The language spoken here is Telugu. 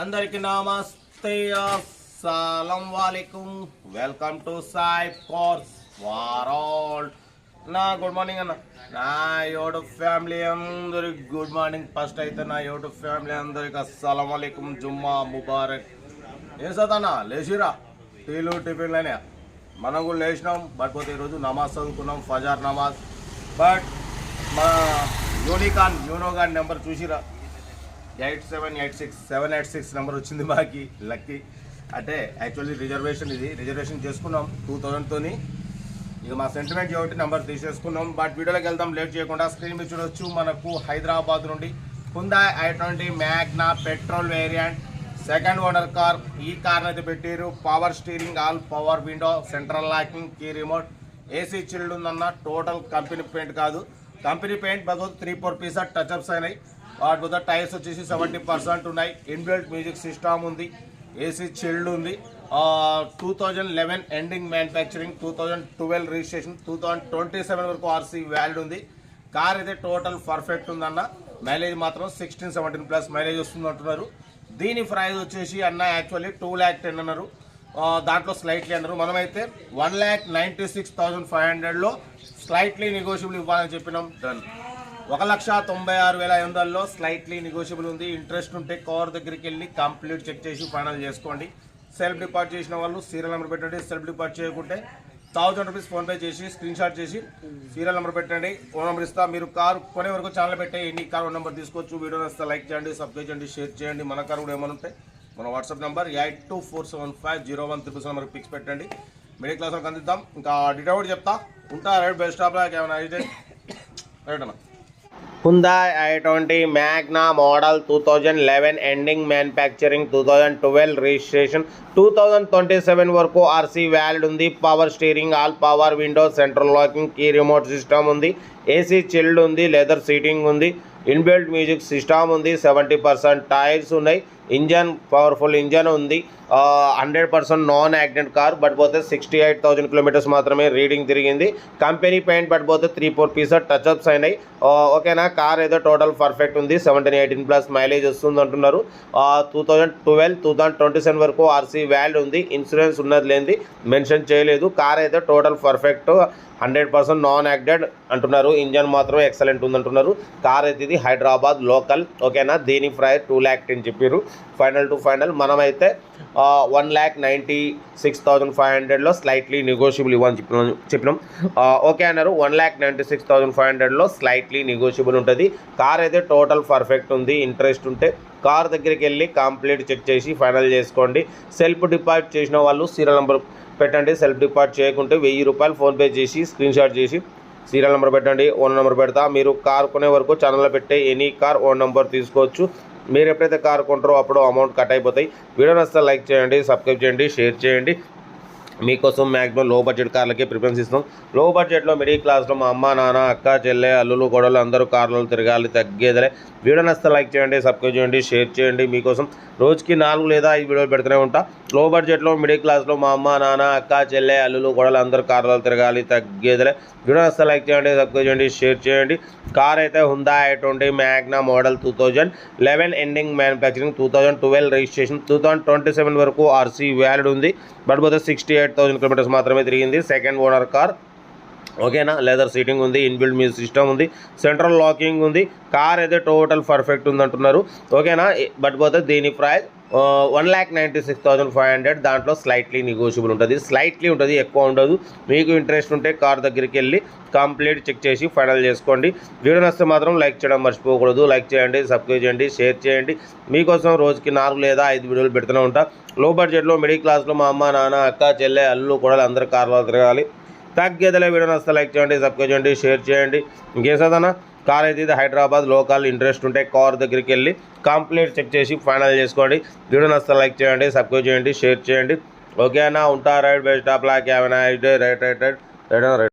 అందరికి నమస్తే అస్సలం వాలేకుం. వెల్కమ్ టు సాయి కోర్స్ వారాల్. నా గుడ్ మార్నింగ్ అన్న. నా యూట్యూబ్ ఫ్యామిలీ అందరికి గుడ్ మార్నింగ్. ఫస్ట్ అయితే నా యూట్యూబ్ ఫ్యామిలీ అందరికి అస్సలం వాలేకుం. జుమ్మా ముబారక్. ఏం సదన్నా లేచిరా? టీలు టిఫిన్లనే మనం కూడా లేచినాం. బట్ పోతే ఈరోజు నమాజ్ చదువుకున్నాం ఫజార్ నమాజ్. బట్ మా యూనికాన్ యూనోగాన్ నెంబర్ చూసిరా? Eight seven eight six seven eight six number వచ్చింది మాకి లక్కీ. అంటే యాక్చువల్లీ రిజర్వేషన్ ఇది. రిజర్వేషన్ చేసుకున్నాం టూ థౌజండ్తోని ఇక మా సెంటిమెంట్ ఒకటి నెంబర్ తీసేసుకున్నాం. బట్ వీడియోలోకి వెళ్దాం లేట్ చేయకుండా స్క్రీన్ మీద చూడొచ్చు. మనకు హైదరాబాద్ నుండి Hyundai i twenty Magna petrol variant second owner car ఈ కార్ అయితే పెట్టారు power steering all power window central locking key remote AC chilled ఉందన్న టోటల్ కంపెనీ పెయింట్ కాదు. కంపెనీ పెయింట్ బదులు త్రీ ఫోర్ పీసా టచ్ అప్స్ అయినాయి. వాటి మీద టైర్స్ వచ్చేసి సెవెంటీ పర్సెంట్ ఉన్నాయి. ఇన్బిల్ట్ మ్యూజిక్ సిస్టమ్ ఉంది. ఏసీ చిల్డ్ ఉంది. Two thousand eleven ending manufacturing two thousand twelve registration two thousand twenty seven వరకు ఆర్సీ వ్యాలిడ్ ఉంది. కార్ అయితే టోటల్ పర్ఫెక్ట్ ఉందన్న. మైలేజ్ మాత్రం సిక్స్టీన్ సెవెంటీన్ ప్లస్ మైలేజ్ వస్తుంది అంటున్నారు. దీని ప్రైజ్ వచ్చేసి అన్న యాక్చువల్లీ టూ ల్యాక్ టెన్ అన్నారు. దాంట్లో స్లైట్లీ అన్నారు. మనమైతే one lakh ninety six thousand five హండ్రెడ్లో స్లైట్లీ నెగోషియబుల్ ఇవ్వాలని చెప్పినాం. డన్ ఒక లక్ష తొంభై ఆరు వేల ఐదు వందలలో స్లైట్లీ నెగోషియబుల్ ఉంది. ఇంట్రెస్ట్ ఉంటే కవర్ దగ్గరికి వెళ్ళి కంప్లీట్ చెక్ చేసి ఫైనల్ చేసుకోండి. సెల్ఫ్ డిపార్ట్ చేసిన వాళ్ళు సీరియల్ నెంబర్ పెట్టండి. సెల్ఫ్ డిపార్ట్ చేయకుంటే థౌజండ్ రూపీస్ ఫోన్పే చేసి స్క్రీన్ షాట్ చేసి సీరియల్ నెంబర్ పెట్టండి. ఫోన్ నెంబర్ ఇస్తా. మీరు కారు కొనే వరకు ఛానల్ పెట్టేయండి ఎన్ని కార్ నెంబర్ తీసుకోవచ్చు వీడియో వస్తే లైక్ చేయండి సబ్స్క్రైబ్ చేయండి షేర్ చేయండి. మన కారు కూడా ఏమైనా ఉంటే మన WhatsApp number eight two four seven five zero one triple seven pics పెట్టండి. మిడిల్ క్లాస్ వరకు అందిద్దాం. ఇంకా డీటెయిల్ కూడా చెప్తా. ఉంటా రైట్ బెస్ట్ స్టాప్లో ఏమైనా అయితే రైట్ అన్న. Hyundai i20 Magna model 2011 ending manufacturing 2012 registration 2027 వరకు ఆర్సీ వ్యాలిడ్ ఉంది. Power steering all power window central locking key remote system ఉంది. ఏసీ చిల్డ్ ఉంది. లెదర్ సీటింగ్ ఉంది. ఇన్బిల్ట్ మ్యూజిక్ సిస్టమ్ ఉంది. సెవెంటీ పర్సెంట్ టైర్స్ ఉన్నాయి. ఇంజన్ పవర్ఫుల్ ఇంజన్ ఉంది. Hundred percent non accident car but పోతే సిక్స్టీ ఎయిట్ థౌసండ్ కిలోమీటర్స్ మాత్రమే రీడింగ్ తిరిగింది. కంపెనీ పెయింట్ బట్ పోతే three four piece touch ups అయినాయి. ఓకేనా? కార్ ఏదో టోటల్ పర్ఫెక్ట్ ఉంది. సెవెంటీన్ ఎయిటీన్ ప్లస్ మైలేజ్ వస్తుంది అంటున్నారు. Two thousand twelve two thousand twenty seven వరకు ఆర్సీ వ్యాల్డ్ ఉంది. ఇన్సూరెన్స్ ఉన్నది లేనిది మెన్షన్ చేయలేదు. కార్ అయితే total perfect hundred percent non acted అంటున్నారు. ఇంజన్ మాత్రం ఎక్సలెంట్ ఉంది అంటున్నారు. కార్ అయితే ఇది హైదరాబాద్ లోకల్ ఓకేనా? దీని ప్రైస్ టూ ల్యాక్ అని చెప్పారు ఫైనల్ టు ఫైనల్ మనమైతే one lakh ninety six thousand five హండ్రెడ్లో స్లైట్లీ నెగోషియబుల్ ఇవ్వని చెప్పిన చెప్పినాం. ఓకే అన్నారు one lakh ninety six thousand five హండ్రెడ్లో స్లైట్లీ నెగోషియబుల్ ఉంటుంది. కార్ అయితే టోటల్ పర్ఫెక్ట్ ఉంది ఇంట్రెస్ట్ ఉంటే. కార్ దగ్గరికి వెళ్ళి కంప్లీట్ చెక్ చేసి ఫైనల్ చేసుకోండి. సెల్ఫ్ డిపాజిట్ చేసిన వాళ్ళు సీరియల్ నెంబర్ పెట్టండి. సెల్ఫ్ డిపాజిట్ చేయకుంటే వెయ్యి రూపాయలు ఫోన్పే చేసి స్క్రీన్ షాట్ చేసి సీరియల్ నెంబర్ పెట్టండి ఓన్ నెంబర్ పెడతా. మీరు కార్ కొనే వరకు ఛానల్లో పెట్టే ఎనీ కార్ ఓన్ నెంబర్ తీసుకోవచ్చు. మీరు ఎప్పుడైతే కార్ కొంటారో అప్పుడు అమౌంట్ కట్ అయిపోతాయి. వీడియో నచ్చితే లైక్ చేయండి సబ్స్క్రైబ్ చేయండి షేర్ చేయండి. మీకోసం మ్యాక్సిమం లో బడ్జెట్ కార్లకే ప్రిఫరెన్స్ ఇస్తాం లో బడ్జెట్లో మిడిల్ క్లాస్లో మా అమ్మ నాన్న అక్క చెల్లె అల్లులు గొడవలు అందరూ కార్లలో తిరగాలి తగ్గేదలే. వీడియో నచ్చితే లైక్ చేయండి సబ్స్క్రైబ్ చేయండి షేర్ చేయండి. మీకోసం రోజుకి నాలుగు లేదా ఐదు వీడియోలు పెడుతూనే ఉంటా. లో బడ్జెట్లో మిడిల్ క్లాస్లో మా అమ్మ నాన్న అక్క చెల్లె అల్లులు గొడవలు అందరూ కార్లో తిరగాలి తగ్గేదిలే. వీడియో నచ్చితే లైక్ చేయండి తక్కువ చేయండి షేర్ చేయండి. కార్ అయితే Hyundai i twenty Magna model two thousand eleven ending manufacturing two thousand twelve registration two thousand twenty seven వరకు ఆర్సీ వ్యాలిడ్ ఉంది. బట్ పోతే సిక్స్టీ ఎయిట్ థౌసండ్ కిలోమీటర్స్ మాత్రమే తిరిగింది. సెకండ్ ఓనర్ కార్ ఓకేనా? లెదర్ సీటింగ్ ఉంది ఇన్బిల్డ్ మ్యూజిక్ సిస్టమ్ ఉంది సెంట్రల్ లాకింగ్ ఉంది. కార్ అయితే టోటల్ పర్ఫెక్ట్ ఉంది అంటున్నారు ఓకేనా? బట్ పోతే దీని price one lakh ninety six thousand five hundred దాంట్లో స్లైట్లీ నెగోషియబుల్ ఉంటుంది. స్లైట్లీ ఉంటుంది ఎక్కువ ఉండదు. మీకు ఇంట్రెస్ట్ ఉంటే కార్ దగ్గరికి వెళ్ళి కంప్లీట్ చెక్ చేసి ఫైనల్ చేసుకోండి. వీడియో నచ్చితే మాత్రం లైక్ చేయడం మర్చిపోకూడదు. లైక్ చేయండి సబ్స్క్రైబ్ చేయండి షేర్ చేయండి. మీకోసం రోజుకి నాలుగు లేదా ఐదు వీడియోలు పెడుతూనే ఉంటా. లో బడ్జెట్లో మిడిల్ క్లాస్లో మా అమ్మ నాన్న అక్క చెల్లె అల్లు కూడా అందరు కార్లో తిరగాలి. తగ్గేదలే వీడియో నచ్చితే లైక్ చేయండి సబ్స్క్రైబ్ చేయండి షేర్ చేయండి. ఇంకేం సదనా కార్ అయితే ఇది హైదరాబాద్ లోకల్ ఇంట్రెస్ట్ ఉంటే కార్ దగ్గరికి వెళ్ళి కంప్లీట్ చెక్ చేసి ఫైనల్ చేసుకోండి. వీడియో నచ్చితే లైక్ చేయండి సబ్స్క్రైబ్ చేయండి షేర్ చేయండి. ఓకేనా? ఉంటా రైట్ బెస్ట్ ఆఫ్ లాక్ ఏమైనా right right right right right.